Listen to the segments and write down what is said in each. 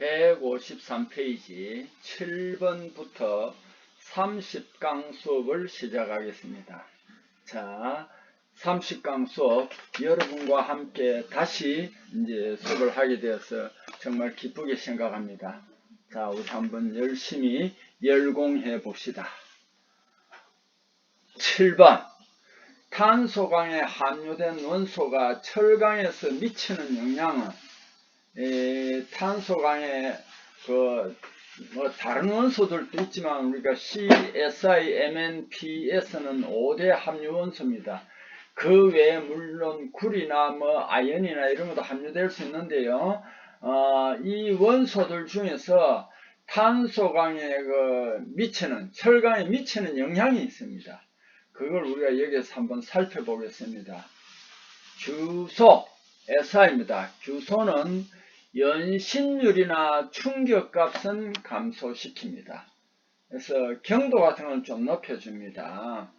153페이지 7번부터 30강 수업을 시작하겠습니다. 자, 30강 수업 여러분과 함께 다시 이제 수업을 하게 되어서 정말 기쁘게 생각합니다. 자, 우리 한번 열심히 열공해 봅시다. 7번 탄소강에 함유된 원소가 철강에서 미치는 영향은 에, 탄소강에 그, 뭐 다른 원소들도 있지만 우리가 C, Si, Mn, Ps는 5대 함유 원소입니다. 그 외에 물론 굴이나 뭐 아연이나 이런 것도 함유될 수 있는데요. 어, 이 원소들 중에서 탄소강에 그 미치는 철강에 미치는 영향이 있습니다. 그걸 우리가 여기서 한번 살펴보겠습니다. 주소 SI입니다. 주소는 연신율이나 충격값은 감소시킵니다. 그래서 경도 같은 건좀 높여줍니다.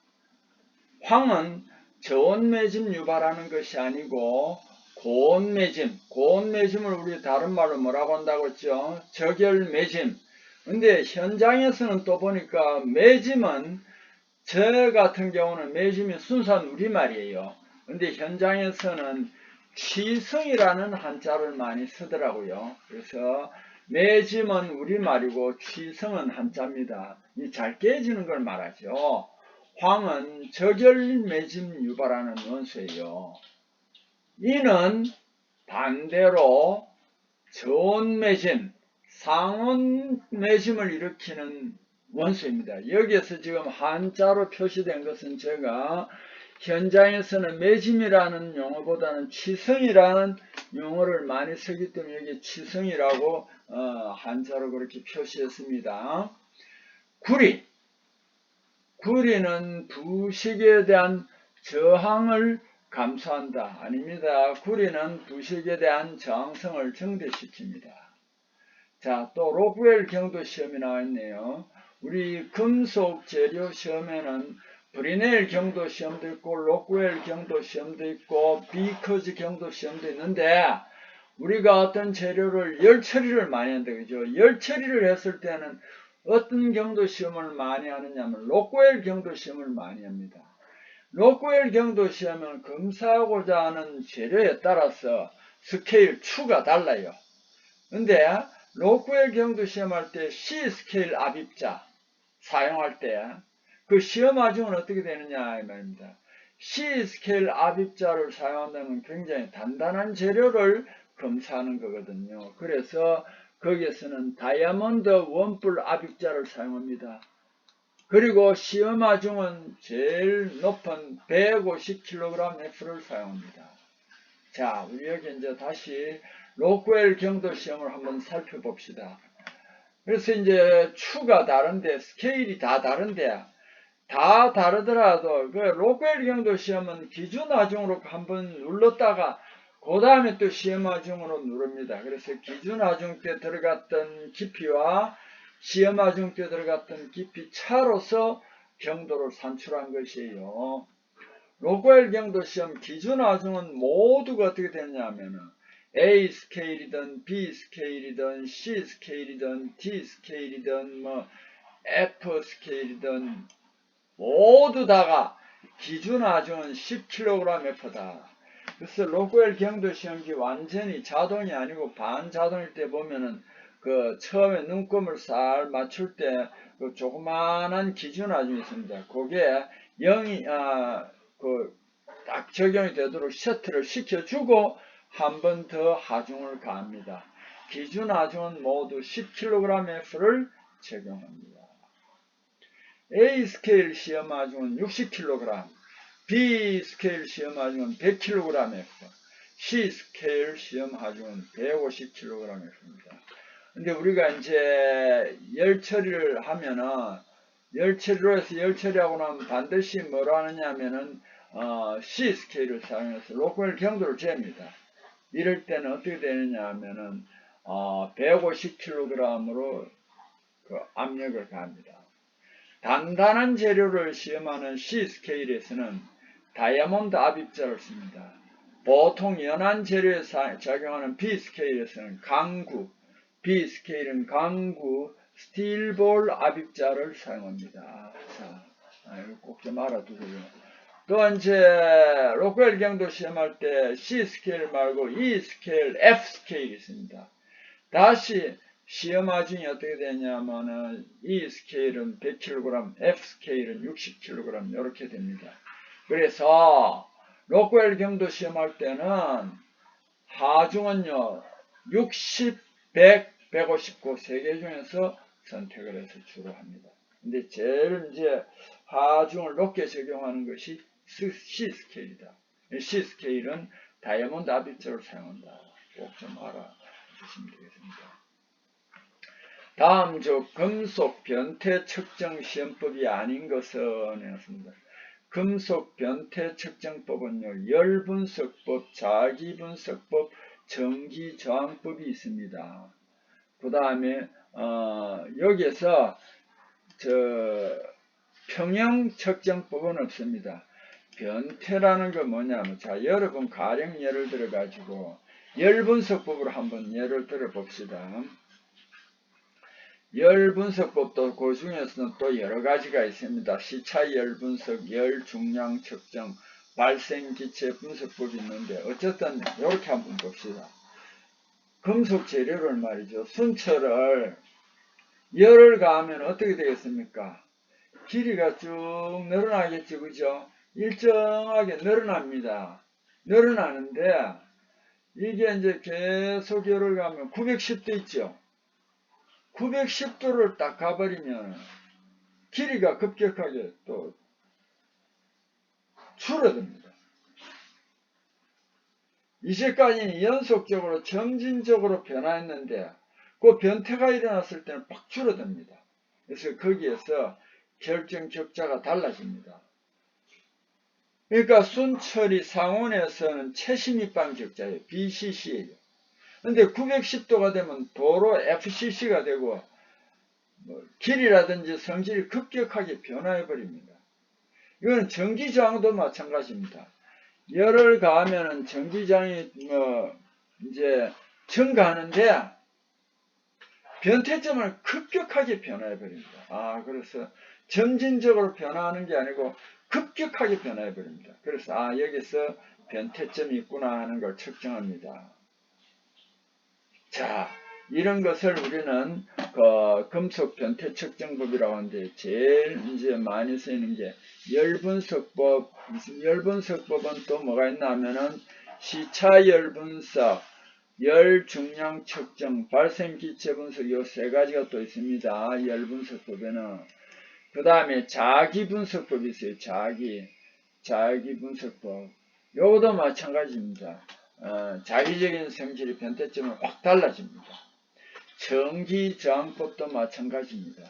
황은 저온 매짐 유발하는 것이 아니고 고온 매짐, 고온 매짐을 우리 다른 말로 뭐라고 한다고 했죠? 적열매짐. 근데 현장에서는 또 보니까 매짐은 저 같은 경우는 매짐이 순수한 우리말이에요. 근데 현장에서는 취성이라는 한자를 많이 쓰더라고요. 그래서 매짐은 우리말이고 취성은 한자입니다. 이 잘 깨지는 걸 말하죠. 황은 적열 매짐 유발하는 원소예요. 이는 반대로 저온 매짐, 상온 매짐을 일으키는 원소입니다. 여기에서 지금 한자로 표시된 것은 제가 현장에서는 매짐이라는 용어보다는 취성이라는 용어를 많이 쓰기 때문에 여기 취성이라고 어, 한자로 그렇게 표시했습니다. 구리 구리는 부식에 대한 저항을 감소한다. 아닙니다. 구리는 부식에 대한 저항성을 증대시킵니다. 자, 또 로브웰 경도 시험이 나와 있네요. 우리 금속 재료 시험에는 브리넬 경도 시험도 있고 로크웰 경도 시험도 있고 비커즈 경도 시험도 있는데 우리가 어떤 재료를 열 처리를 많이 한다 그죠? 열 처리를 했을 때는 어떤 경도 시험을 많이 하느냐면 로크웰 경도 시험을 많이 합니다. 로크웰 경도 시험은 검사하고자 하는 재료에 따라서 스케일 추가 달라요. 근데 로크웰 경도 시험할 때 C 스케일 압입자 사용할 때 그 시험 과정은 어떻게 되느냐 이 말입니다. C 스케일 압입자를 사용한다면 굉장히 단단한 재료를 검사하는 거거든요. 그래서 거기에서는 다이아몬드 원뿔 압입자를 사용합니다. 그리고 시험 화중은 제일 높은 150kg F를 사용합니다. 자, 우리 여기 이제 다시 로크웰 경도 시험을 한번 살펴봅시다. 그래서 이제 추가 다른데 스케일이 다 다른데 다 다르더라도 그 로크웰 경도 시험은 기준 하중으로 한번 눌렀다가 그 다음에 또 시험 하중으로 누릅니다. 그래서 기준 하중 때 들어갔던 깊이와 시험 하중 때 들어갔던 깊이 차로서 경도를 산출한 것이에요. 로그웰 경도 시험 기준 하중은 모두가 어떻게 되느냐 하면은 A 스케일이든 B 스케일이든 C 스케일이든 D 스케일이든 뭐 F 스케일이든 모두 다가 기준 하중은 10kg F다. 그래서 로그웰 경도 시험기 완전히 자동이 아니고 반자동일 때 보면은 그 처음에 눈금을 살 맞출 때 그 조그만한 기준 하중이 있습니다. 그게 0이 아, 그 딱 적용이 되도록 셔틀을 시켜주고 한 번 더 하중을 가합니다. 기준 하중은 모두 10kgF를 적용합니다. A 스케일 시험 하중은 60kg, B 스케일 시험 하중은 100kgF, C 스케일 시험 하중은 150kgF입니다. 근데 우리가 이제 열 처리를 하면은 열 처리로 해서 열 처리하고 나면 반드시 뭐로 하느냐 하면은 어, C 스케일을 사용해서 로컬 경도를 잽니다. 이럴 때는 어떻게 되느냐 하면은 어, 150kg으로 그 압력을 가합니다. 단단한 재료를 시험하는 C 스케일에서는 다이아몬드 압입자를 씁니다. 보통 연한 재료에 작용하는 B 스케일에서는 강구, B 스케일은 강구 스틸볼 압입자를 사용합니다. 자, 꼭 좀 알아두고요. 또 이제 로컬 경도 시험할 때 C 스케일 말고 E 스케일, F 스케일이 있습니다. 다시 시험화 중에 어떻게 되냐면은 E 스케일은 100kg, F 스케일은 60kg 이렇게 됩니다. 그래서 로컬 경도 시험할 때는 하중은요 60, 100, 159 세 개 중에서 선택을 해서 주로 합니다. 근데 제일 이제 하중을 높게 적용하는 것이 C 스케일이다. C 스케일은 다이아몬드 압입자를 사용한다. 꼭 좀 알아주시면 되겠습니다. 다음 저 금속 변태 측정 시험법이 아닌 것은 했습니다. 금속 변태 측정법은요, 열분석법, 자기분석법, 전기저항법이 있습니다. 그 다음에 어, 여기에서 저 평형 측정법은 없습니다. 변태라는 건 뭐냐면 자 여러분 가령 예를 들어 가지고 열분석법으로 한번 예를 들어 봅시다. 열 분석법도 그 중에서는 또 여러 가지가 있습니다. 시차 열 분석, 열 중량 측정, 발생 기체 분석법이 있는데 어쨌든 이렇게 한번 봅시다. 금속 재료를 말이죠. 순철을 열을 가하면 어떻게 되겠습니까? 길이가 쭉 늘어나겠죠. 그죠? 일정하게 늘어납니다. 늘어나는데 이게 이제 계속 열을 가면 910도 있죠. 910도를 딱 가버리면 길이가 급격하게 또 줄어듭니다. 이제까지는 연속적으로 점진적으로 변화했는데 그 변태가 일어났을 때는 팍 줄어듭니다. 그래서 거기에서 결정 격자가 달라집니다. 그러니까 순철이 상온에서는 최신입방 격자예요. BCC예요. 근데 910도가 되면 도로 FCC가 되고 뭐 길이라든지 성질이 급격하게 변화해 버립니다. 이건 전기저항도 마찬가지입니다. 열을 가하면은 전기장이 뭐 이제 증가하는데 변태점을 급격하게 변화해 버립니다. 아 그래서 점진적으로 변화하는 게 아니고 급격하게 변화해 버립니다. 그래서 아 여기서 변태점이 있구나 하는 걸 측정합니다. 자 이런 것을 우리는 그 금속 변태 측정법이라고 하는데 제일 이제 많이 쓰이는 게 열분석법 열분석법은 또 뭐가 있나 하면은 시차 열분석 열 중량 측정 발생 기체 분석 이세 가지가 또 있습니다. 열 분석법에는 그 다음에 자기 분석법이 있어요. 자기. 자기 분석법. 요것도 마찬가지입니다. 어, 자기적인 성질이 변태점은 확 달라집니다. 전기저항법도 마찬가지입니다.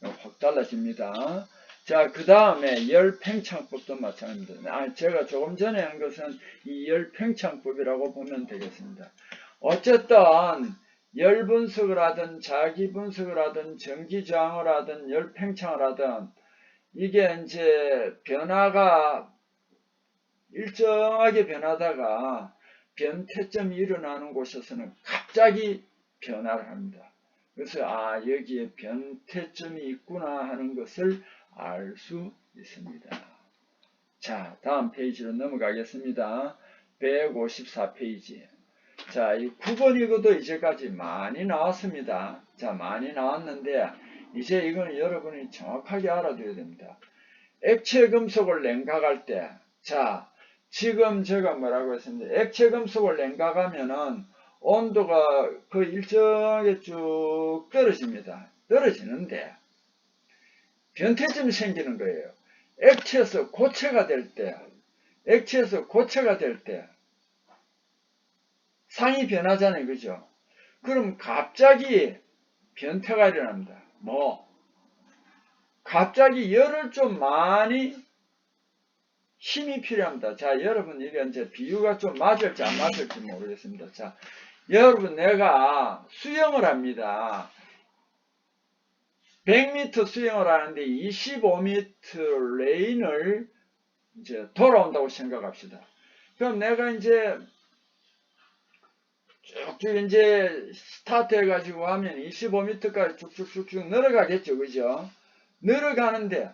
확 달라집니다. 자, 그 다음에 열팽창법도 마찬가지입니다. 아, 제가 조금 전에 한 것은 이 열팽창법이라고 보면 되겠습니다. 어쨌든 열 분석을 하든 자기 분석을 하든 전기 저항을 하든 열 팽창을 하든 이게 이제 변화가 일정하게 변하다가 변태점이 일어나는 곳에서는 갑자기 변화를 합니다. 그래서 아 여기에 변태점이 있구나 하는 것을 알 수 있습니다. 자 다음 페이지로 넘어가겠습니다. 154페이지 자, 이 9번 이것도 이제까지 많이 나왔습니다. 자, 많이 나왔는데 이제 이거는 여러분이 정확하게 알아둬야 됩니다. 액체 금속을 냉각할 때, 자, 지금 제가 뭐라고 했습니다. 액체 금속을 냉각하면은 온도가 그 일정하게 쭉 떨어집니다. 떨어지는데 변태점이 생기는 거예요. 액체에서 고체가 될 때, 액체에서 고체가 될 때 상이 변하잖아요. 그죠? 그럼 갑자기 변태가 일어납니다. 뭐? 갑자기 열을 좀 많이 힘이 필요합니다. 자, 여러분, 이게 이제 비유가 좀 맞을지 안 맞을지 모르겠습니다. 자, 여러분, 내가 수영을 합니다. 100m 수영을 하는데 25m 레인을 이제 돌아온다고 생각합시다. 그럼 내가 이제 쭉쭉 이제 스타트 해가지고 하면 25m까지 쭉쭉쭉쭉 늘어가겠죠. 그죠? 늘어가는데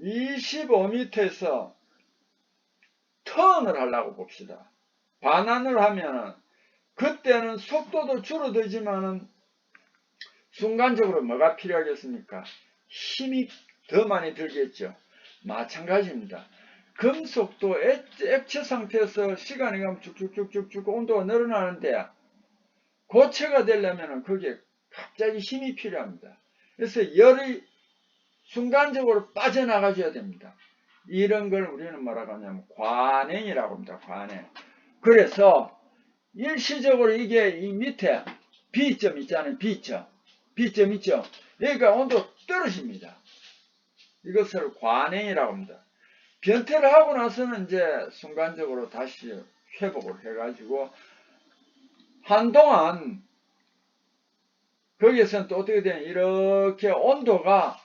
25m에서 턴을 하려고 봅시다. 반환을 하면은 그때는 속도도 줄어들지만은 순간적으로 뭐가 필요하겠습니까? 힘이 더 많이 들겠죠. 마찬가지입니다. 금속도 액- 액체 상태에서 시간이 가면 쭉쭉쭉쭉쭉 온도가 늘어나는데 고체가 되려면 거기에 갑자기 힘이 필요합니다. 그래서 열이 순간적으로 빠져나가줘야 됩니다. 이런 걸 우리는 뭐라고 하냐면 관행이라고 합니다. 관행. 그래서 일시적으로 이게 이 밑에 B점 있잖아요. B점. B점 있죠. 여기가 온도 떨어집니다. 이것을 관행이라고 합니다. 변태를 하고 나서는 이제 순간적으로 다시 회복을 해가지고 한동안 거기에서는 또 어떻게 되냐 이렇게 온도가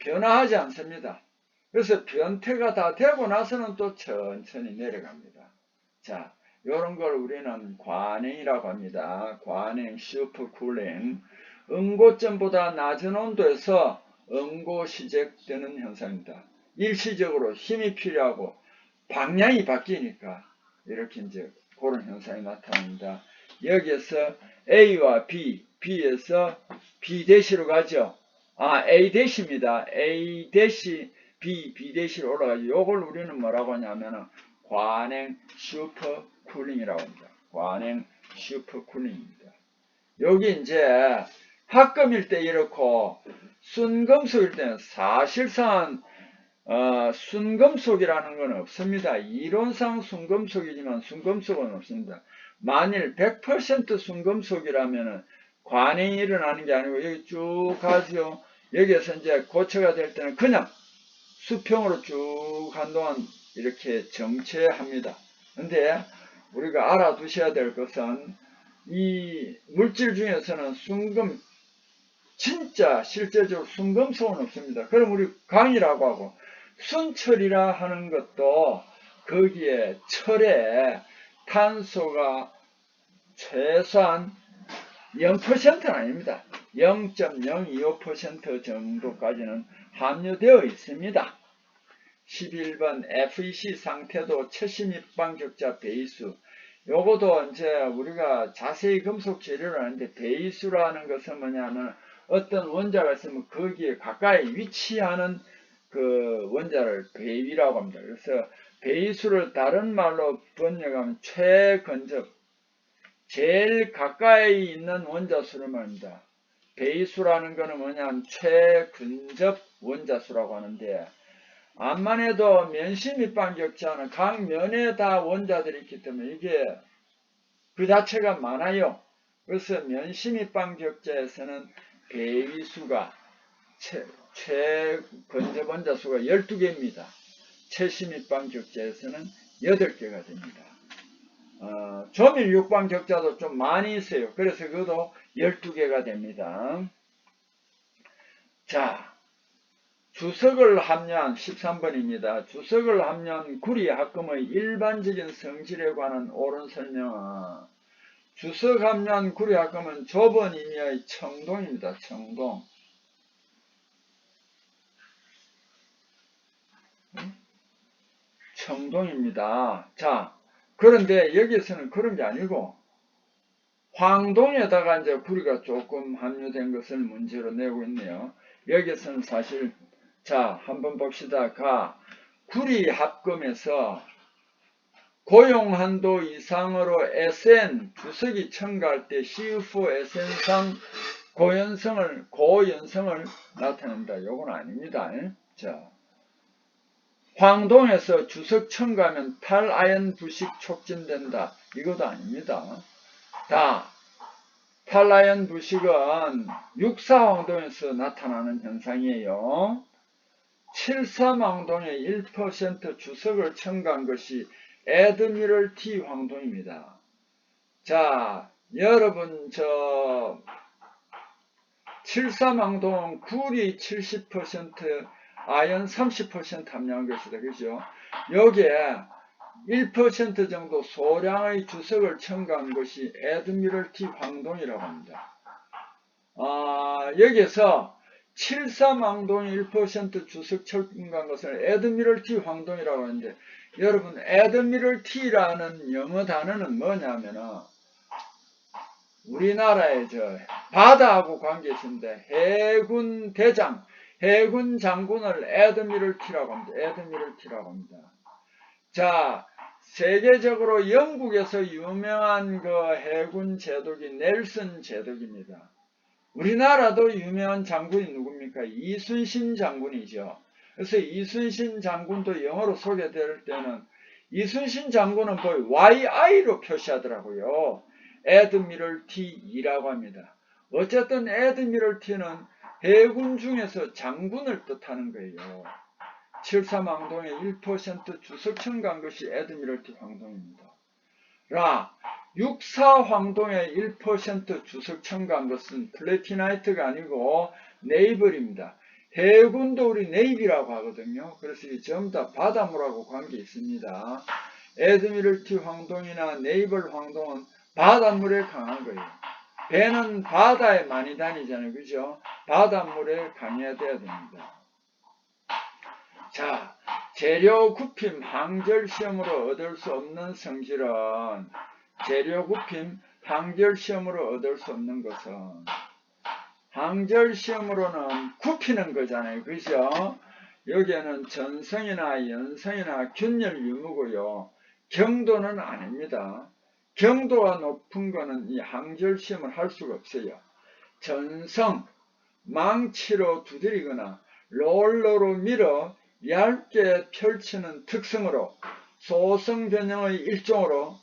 변화하지 않습니다. 그래서 변태가 다 되고 나서는 또 천천히 내려갑니다. 자, 이런 걸 우리는 관행이라고 합니다. 관행, 슈퍼쿨링. 응고점보다 낮은 온도에서 응고 시작되는 현상입니다. 일시적으로 힘이 필요하고 방향이 바뀌니까 이렇게 이제 그런 현상이 나타납니다. 여기에서 A와 B, B에서 B 대시로 가죠. 아, A 대시입니다. A 대시, B, B 대시로 올라가죠. 요걸 우리는 뭐라고 하냐면은 관행 슈퍼 쿨링이라고 합니다. 관행 슈퍼 쿨링입니다. 여기 이제 합금일 때 이렇고 순금속일 때는 사실상 어, 순금속이라는 건 없습니다. 이론상 순금속이지만 순금속은 없습니다. 만일 100% 순금속이라면 관행이 일어나는 게 아니고 여기 쭉 가죠. 여기에서 이제 고체가 될 때는 그냥 수평으로 쭉 한동안 이렇게 정체합니다. 근데 우리가 알아두셔야 될 것은 이 물질 중에서는 순금 진짜 실제적으로 순금속은 없습니다. 그럼 우리 강이라고 하고 순철이라 하는 것도 거기에 철에 탄소가 최소한 0%는 아닙니다. 0.025% 정도까지는 함유되어 있습니다. 11번 FEC 상태도 최신 입방격자 배이수 요거도 이제 우리가 자세히 금속 재료를 하는데 배이수라는 것은 뭐냐면 어떤 원자가 있으면 거기에 가까이 위치하는 그 원자를 배위라고 합니다. 그래서 배이수를 다른 말로 번역하면 최근접 제일 가까이 있는 원자수를 말합니다. 배이수라는 것은 뭐냐면 최근접 원자수라고 하는데 암만 해도 면심입방격자는 각 면에 다 원자들이 있기 때문에 이게 그 자체가 많아요. 그래서 면심입방격자에서는 배위수가 최, 최건접 원자수가 12개입니다. 최심입방격자에서는 8개가 됩니다. 어, 조밀 육방격자도 좀 많이 있어요. 그래서 그것도 12개가 됩니다. 자, 주석을 함유한 13번입니다. 주석을 함유한 구리 합금의 일반적인 성질에 관한 옳은 설명은 주석 함유한 구리 합금은 좁은 의미의 청동입니다. 청동. 청동입니다. 자, 그런데 여기에서는 그런 게 아니고 황동에다가 이제 구리가 조금 함유된 것을 문제로 내고 있네요. 여기에서는 사실 자 한번 봅시다. 가 구리 합금에서 고용한도 이상으로 SN 주석이 첨가할 때 CU4 SN상 고연성을 고연성을 나타낸다. 요건 아닙니다. 자 황동에서 주석 첨가하면 탈아연 부식 촉진된다. 이것도 아닙니다. 다 탈아연 부식은 육사황동에서 나타나는 현상이에요. 73 황동의 1% 주석을 첨가한 것이 에드미럴 T 황동입니다. 자, 여러분 저 73 황동 구리 70% 아연 30% 함유한 것이다. 그죠? 여기에 1% 정도 소량의 주석을 첨가한 것이 에드미럴티 황동이라고 합니다. 아, 여기서 73황동이 1% 주석 첨가한 것을 에드미럴티 황동이라고 하는데 여러분 에드미럴티라는 영어 단어는 뭐냐면은 우리나라의 저 바다하고 관계 있습니다. 해군 대장, 해군 장군을 에드미럴티라고 합니다. 에드미럴티라고 합니다. 자, 세계적으로 영국에서 유명한 그 해군 제독이 넬슨 제독입니다. 우리나라도 유명한 장군이 누굽니까? 이순신 장군이죠. 그래서 이순신 장군도 영어로 소개될 때는 이순신 장군은 거의 YI로 표시하더라고요. 에드미럴티이라고 합니다. 어쨌든 에드미럴티는 해군 중에서 장군을 뜻하는 거예요. 73황동의 1% 주석청 간 것이 에드미럴티 황동입니다. 라, 64황동의 1% 주석청 간 것은 플래티나이트가 아니고 네이블입니다. 해군도 우리 네이비라고 하거든요. 그래서 이 전부 다 바닷물하고 관계 있습니다. 에드미럴티 황동이나 네이블 황동은 바닷물에 강한 거예요. 배는 바다에 많이 다니잖아요. 그죠? 바닷물에 강해야 돼야 됩니다. 자, 재료 굽힘 항절 시험으로 얻을 수 없는 성질은 재료 굽힘 항절 시험으로 얻을 수 없는 것은 항절 시험으로는 굽히는 거잖아요. 그죠? 여기에는 전성이나 연성이나 균열 유무고요. 경도는 아닙니다. 경도가 높은 거는 이 항절 시험을 할 수가 없어요. 전성, 망치로 두드리거나 롤러로 밀어 얇게 펼치는 특성으로 소성 변형의 일종으로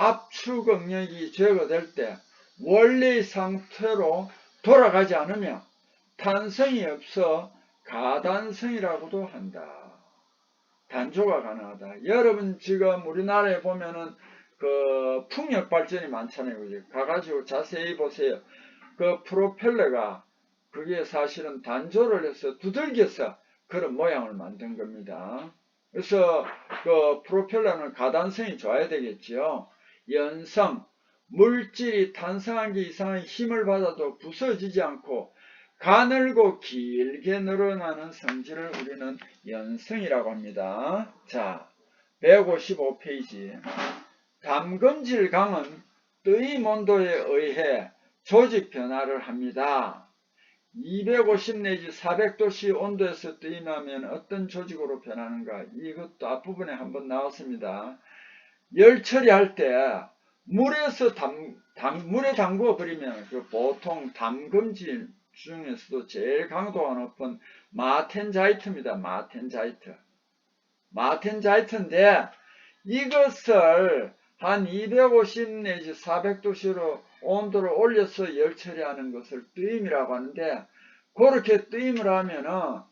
압축 응력이 제거될 때 원리 상태로 돌아가지 않으며 탄성이 없어 가단성이라고도 한다. 단조가 가능하다. 여러분 지금 우리나라에 보면은 그 풍력 발전이 많잖아요. 가가지고 자세히 보세요. 그 프로펠러가 그게 사실은 단조를 해서 두들겨서 그런 모양을 만든 겁니다. 그래서 그 프로펠러는 가단성이 좋아야 되겠지요. 연성, 물질이 탄성한 게 이상의 힘을 받아도 부서지지 않고 가늘고 길게 늘어나는 성질을 우리는 연성이라고 합니다. 자, 155페이지. 담금질 강은 뜨임 온도에 의해 조직 변화를 합니다. 250 내지 400도씨 온도에서 뜨임하면 어떤 조직으로 변하는가 이것도 앞부분에 한번 나왔습니다. 열 처리할 때 물에서 담, 담 물에 담궈 버리면 그 보통 담금질 중에서도 제일 강도가 높은 마텐자이트입니다. 마텐자이트. 마텐자이트인데 이것을 한 250 내지 400도씨로 온도를 올려서 열 처리하는 것을 뜨임이라고 하는데 그렇게 뜨임을 하면은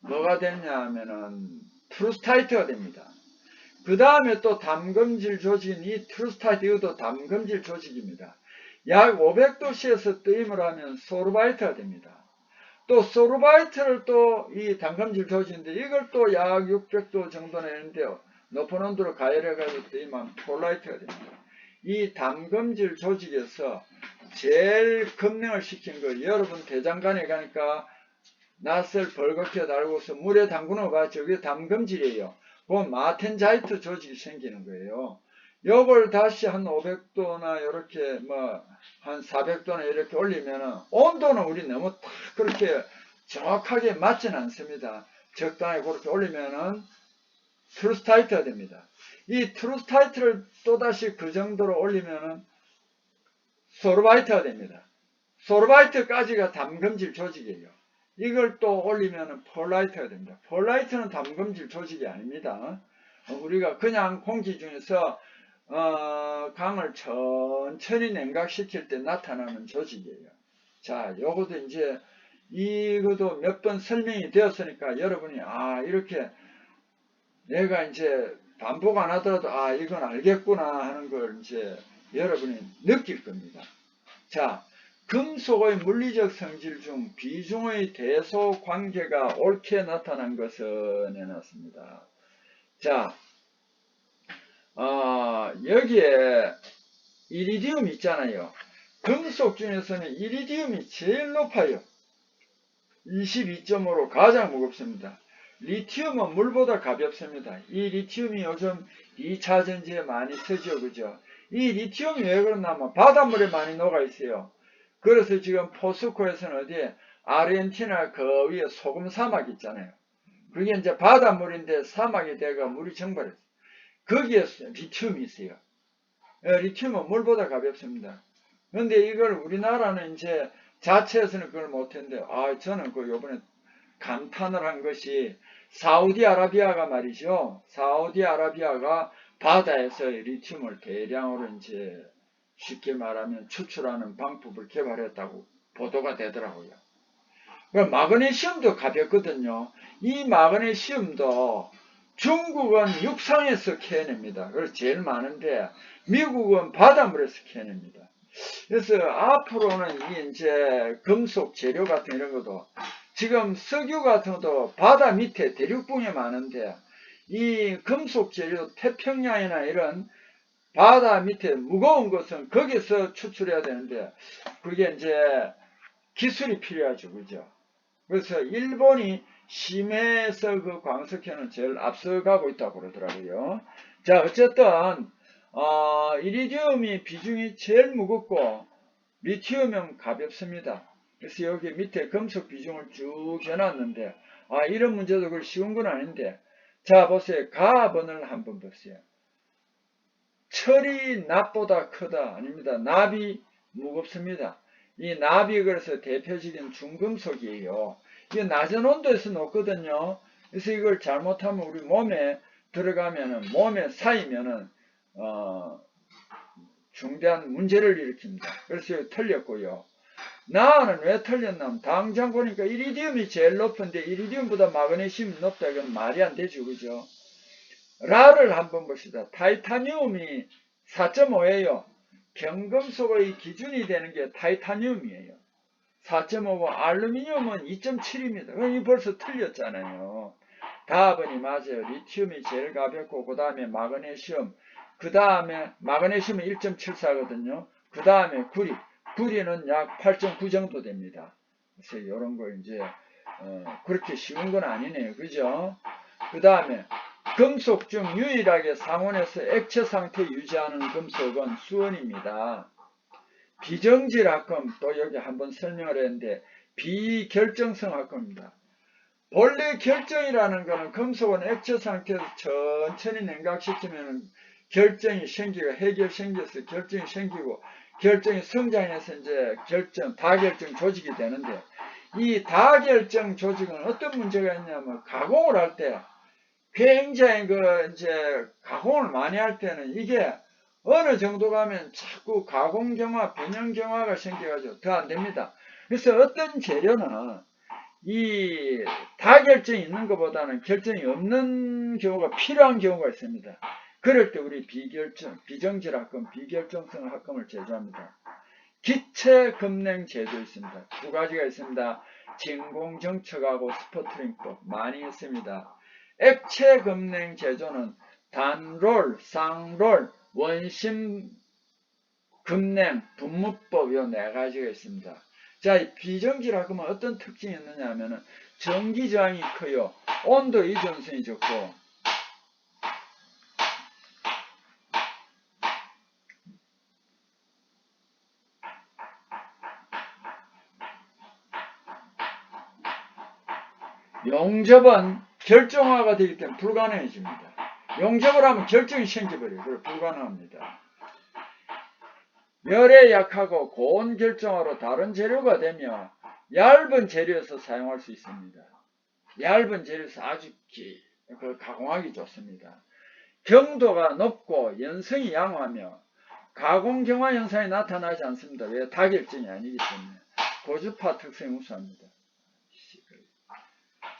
뭐가 되냐 하면은 트루스타이트가 됩니다. 그 다음에 또 담금질 조직인 이 트루스타이트 이것도 담금질 조직입니다. 약 500도씨에서 뜨임을 하면 소르바이트가 됩니다. 또 소르바이트를 또 이 담금질 조직인데 이걸 또 약 600도 정도 내는데요. 높은 온도로 가열해가지고 뜨임하면 폴라이트가 됩니다. 이 담금질 조직에서 제일 급냉을 시킨 거 여러분 대장간에 가니까 낯을 벌겋게 달고서 물에 담그는 거 봤죠? 그게 담금질이에요. 그 마텐자이트 조직이 생기는 거예요. 요걸 다시 한 500도나 이렇게 뭐 한 400도나 이렇게 올리면은 온도는 우리 너무 딱 그렇게 정확하게 맞지는 않습니다. 적당히 그렇게 올리면은 트루스타이트가 됩니다. 이 트루스타이트를 또다시 그 정도로 올리면은 소르바이트가 됩니다. 소르바이트까지가 담금질 조직이에요. 이걸 또 올리면은 폴라이트가 됩니다. 폴라이트는 담금질 조직이 아닙니다. 우리가 그냥 공기 중에서 어, 강을 천천히 냉각시킬 때 나타나는 조직이에요. 자, 요것도 이제 이것도 몇 번 설명이 되었으니까 여러분이 아 이렇게 내가 이제 반복 안 하더라도 아 이건 알겠구나 하는 걸 이제 여러분이 느낄 겁니다. 자, 금속의 물리적 성질 중 비중의 대소 관계가 옳게 나타난 것을 내놨습니다. 자, 어, 여기에 이리디움 있잖아요. 금속 중에서는 이리디움이 제일 높아요. 22.5로 가장 무겁습니다. 리튬은 물보다 가볍습니다. 이 리튬이 요즘 2차 전지에 많이 쓰죠. 그죠? 이 리튬이 왜 그러냐면 바닷물에 많이 녹아 있어요. 그래서 지금 포스코에서는 어디에 아르헨티나 그 위에 소금 사막 있잖아요. 그게 이제 바닷물인데 사막이 돼가 물이 증발했어요. 거기에 리튬이 있어요. 예, 리튬은 물보다 가볍습니다. 근데 이걸 우리나라는 이제 자체에서는 그걸 못했는데, 아, 저는 그 요번에 감탄을 한 것이 사우디아라비아가 말이죠. 사우디아라비아가 바다에서 리튬을 대량으로 이제 쉽게 말하면 추출하는 방법을 개발했다고 보도가 되더라고요. 그 마그네슘도 가볍거든요. 이 마그네슘도 중국은 육상에서 캐냅니다. 그래서 제일 많은데 미국은 바닷물에서 캐냅니다. 그래서 앞으로는 이 이제 금속 재료 같은 이런 것도 지금 석유 같은 것도 바다 밑에 대륙붕에 많은데 이 금속 재료 태평양이나 이런 바다 밑에 무거운 것은 거기서 추출해야 되는데 그게 이제 기술이 필요하죠. 그죠? 그래서 일본이 심해에서 그 광석회는 제일 앞서가고 있다고 그러더라고요. 자, 어쨌든 어, 이리디움이 비중이 제일 무겁고 리튬은 가볍습니다. 그래서 여기 밑에 금속 비중을 쭉 해놨는데 아 이런 문제도 그 쉬운 건 아닌데 자 보세요 가번을 한번 보세요. 철이 납보다 크다 아닙니다. 납이 무겁습니다. 이 납이 그래서 대표적인 중금속이에요. 이게 낮은 온도에서 녹거든요. 그래서 이걸 잘못하면 우리 몸에 들어가면은 몸에 쌓이면은 어, 중대한 문제를 일으킵니다. 그래서 틀렸고요. 나는 왜 틀렸냐면 당장 보니까 이리디움이 제일 높은데 이리디움보다 마그네슘이 높다 이건 말이 안 되죠. 그죠? 라를 한번 봅시다. 타이타늄이 4.5예요. 경금속의 기준이 되는 게 타이타늄이에요. 4.5고 알루미늄은 2.7입니다. 이 벌써 틀렸잖아요. 답은이 맞아요. 리튬이 제일 가볍고 그 다음에 마그네슘 그 다음에 마그네슘은 1.74거든요. 그 다음에 구리 구리는 약 8.9 정도 됩니다. 그래서 이런 거 이제 어, 그렇게 쉬운 건 아니네요. 그죠? 그 다음에 금속 중 유일하게 상온에서 액체 상태 유지하는 금속은 수원입니다. 비정질 합금 또 여기 한번 설명을 했는데 비결정성 합금입니다. 본래 결정이라는 것은 금속은 액체 상태에서 천천히 냉각시키면 결정이 생기고 해결 생겨서 결정이 생기고 결정이 성장해서 이제 결정 다결정 조직이 되는데 이 다결정 조직은 어떤 문제가 있냐면 가공을 할때 굉장히 그 이제 가공을 많이 할 때는 이게 어느 정도 가면 자꾸 가공 경화, 변형 경화가 생겨가지고 더 안 됩니다. 그래서 어떤 재료는 이 다결정이 있는 것보다는 결정이 없는 경우가 필요한 경우가 있습니다. 그럴 때 우리 비결정, 비정질 합금, 비결정성 합금을 제조합니다. 기체 금냉 제조 있습니다. 두 가지가 있습니다. 진공정척하고 스퍼트링법 많이 있습니다. 액체 금냉 제조는 단롤, 쌍롤, 원심 금냉, 분무법 요 네 가지가 있습니다. 자, 비정질 합금은 어떤 특징이 있느냐 하면은 전기 저항이 커요. 온도 이전성이 적고 용접은 결정화가 되기 때문에 불가능해집니다. 용접을 하면 결정이 생겨버려요. 그래 불가능합니다. 열에 약하고 고온 결정화로 다른 재료가 되며 얇은 재료에서 사용할 수 있습니다. 얇은 재료에서 아주 기, 그 가공하기 좋습니다. 경도가 높고 연성이 양호하며 가공 경화 현상이 나타나지 않습니다. 왜? 다결정이 아니기 때문에 고주파 특성이 우수합니다.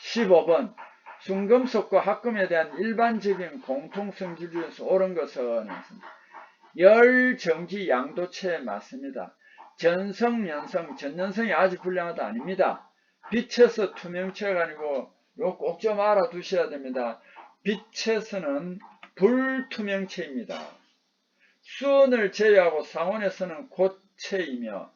15번 중금속과 합금에 대한 일반적인 공통성 기준에서 옳은 것은 열, 정지, 양도체에 맞습니다. 전성, 연성, 전연성이 아주 불량하다 아닙니다. 빛에서 투명체가 아니고 요 꼭 좀 알아두셔야 됩니다. 빛에서는 불투명체입니다. 수원을 제외하고 상원에서는 고체이며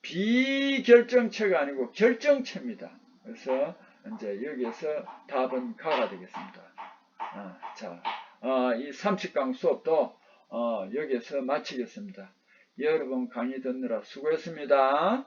비결정체가 아니고 결정체입니다. 그래서 이제 여기에서 답은 가가 되겠습니다. 아, 자, 어, 이 30강 수업도 어, 여기에서 마치겠습니다. 여러분 강의 듣느라 수고했습니다.